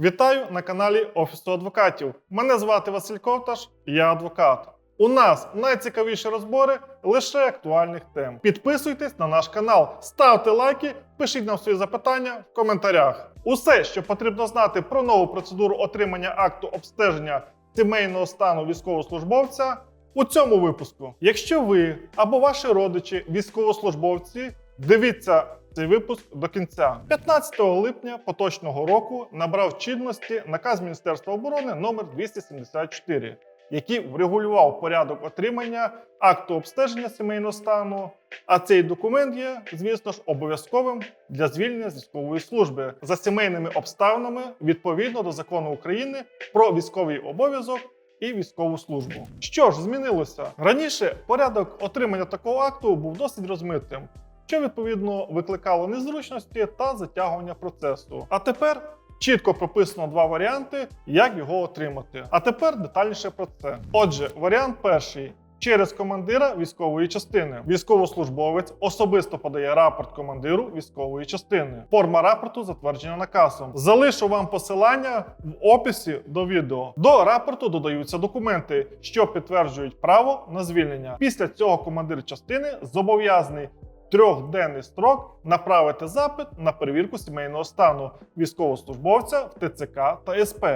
Вітаю на каналі Офісу адвокатів. Мене звати Василь Ковташ, я адвокат. У нас найцікавіші розбори лише актуальних тем. Підписуйтесь на наш канал, ставте лайки, пишіть нам свої запитання в коментарях. Усе, що потрібно знати про нову процедуру отримання акту обстеження сімейного стану військовослужбовця у цьому випуску. Якщо ви або ваші родичі військовослужбовці, дивіться цей випуск до кінця. 15 липня поточного року набрав чинності наказ Міністерства оборони номер 274, який врегулював порядок отримання акту обстеження сімейного стану. А цей документ є, звісно ж, обов'язковим для звільнення з військової служби за сімейними обставинами відповідно до закону України про військовий обов'язок і військову службу. Що ж змінилося раніше? Порядок отримання такого акту був досить розмитим, що відповідно викликало незручності та затягування процесу. А тепер чітко прописано два варіанти, як його отримати. А тепер детальніше про це. Отже, варіант перший. Через командира військової частини військовослужбовець особисто подає рапорт командиру військової частини. Форма рапорту затверджена наказом. Залишу вам посилання в описі до відео. До рапорту додаються документи, що підтверджують право на звільнення. Після цього командир частини зобов'язаний трьохденний строк направити запит на перевірку сімейного стану військовослужбовця в ТЦК та СП.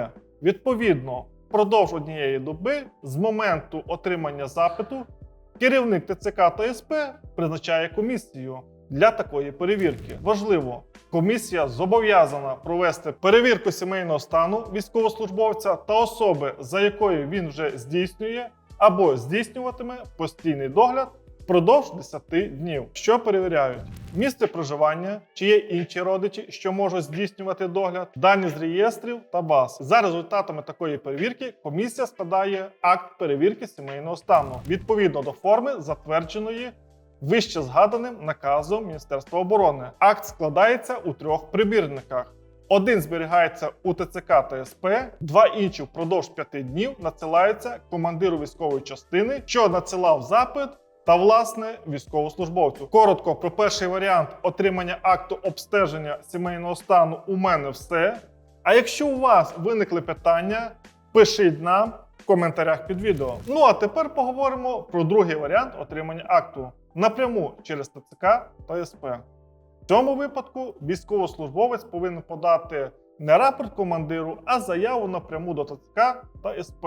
Відповідно, впродовж однієї доби з моменту отримання запиту керівник ТЦК та СП призначає комісію для такої перевірки. Важливо, комісія зобов'язана провести перевірку сімейного стану військовослужбовця та особи, за якою він вже здійснює або здійснюватиме постійний догляд впродовж 10 днів. Що перевіряють? Місце проживання, чи є інші родичі, що можуть здійснювати догляд, дані з реєстрів та баз. За результатами такої перевірки комісія складає акт перевірки сімейного стану відповідно до форми, затвердженої вище згаданим наказом Міністерства оборони. Акт складається у трьох прибірниках. Один зберігається у ТЦК та СП, два інші впродовж п'яти днів надсилаються командиру військової частини, що надсилав запит. Та власне військовослужбовцю. Коротко про перший варіант отримання акту обстеження сімейного стану у мене все. А якщо у вас виникли питання, пишіть нам в коментарях під відео. Ну а тепер поговоримо про другий варіант отримання акту напряму через ТЦК та СП. В цьому випадку військовослужбовець повинен подати не рапорт командиру, а заяву напряму до ТЦК та СП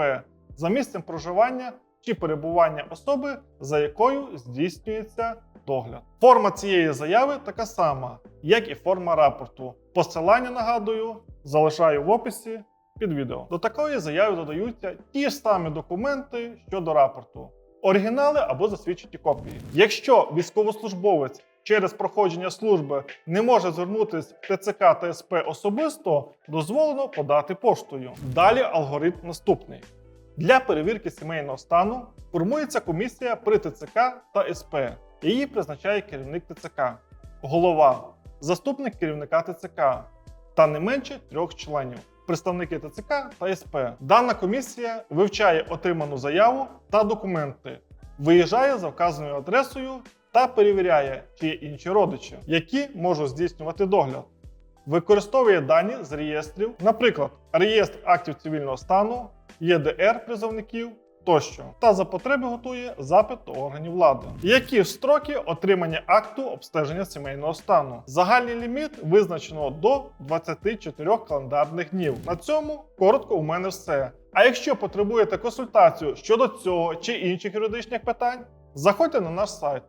за місцем проживання чи перебування особи, за якою здійснюється догляд. Форма цієї заяви така сама, як і форма рапорту. Посилання нагадую, залишаю в описі під відео. До такої заяви додаються ті ж самі документи щодо рапорту, оригінали або засвідчені копії. Якщо військовослужбовець через проходження служби не може звернутися в ТЦК та СП особисто, дозволено подати поштою. Далі алгоритм наступний. Для перевірки сімейного стану формується комісія при ТЦК та СП. Її призначає керівник ТЦК, голова, заступник керівника ТЦК та не менше трьох членів. Представники ТЦК та СП. Дана комісія вивчає отриману заяву та документи, виїжджає за вказаною адресою та перевіряє, чи є інші родичі, які можуть здійснювати догляд. Використовує дані з реєстрів, наприклад, реєстр актів цивільного стану, ЄДР призовників тощо, та за потреби готує запит до органів влади. Які строки отримання акту обстеження сімейного стану? Загальний ліміт визначено до 24 календарних днів. На цьому коротко у мене все. А якщо потребуєте консультацію щодо цього чи інших юридичних питань, заходьте на наш сайт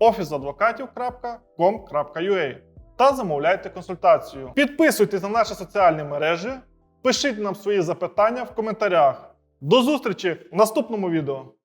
officeadvokatів.com.ua та замовляйте консультацію. Підписуйтесь на наші соціальні мережі, пишіть нам свої запитання в коментарях. До зустрічі в наступному відео.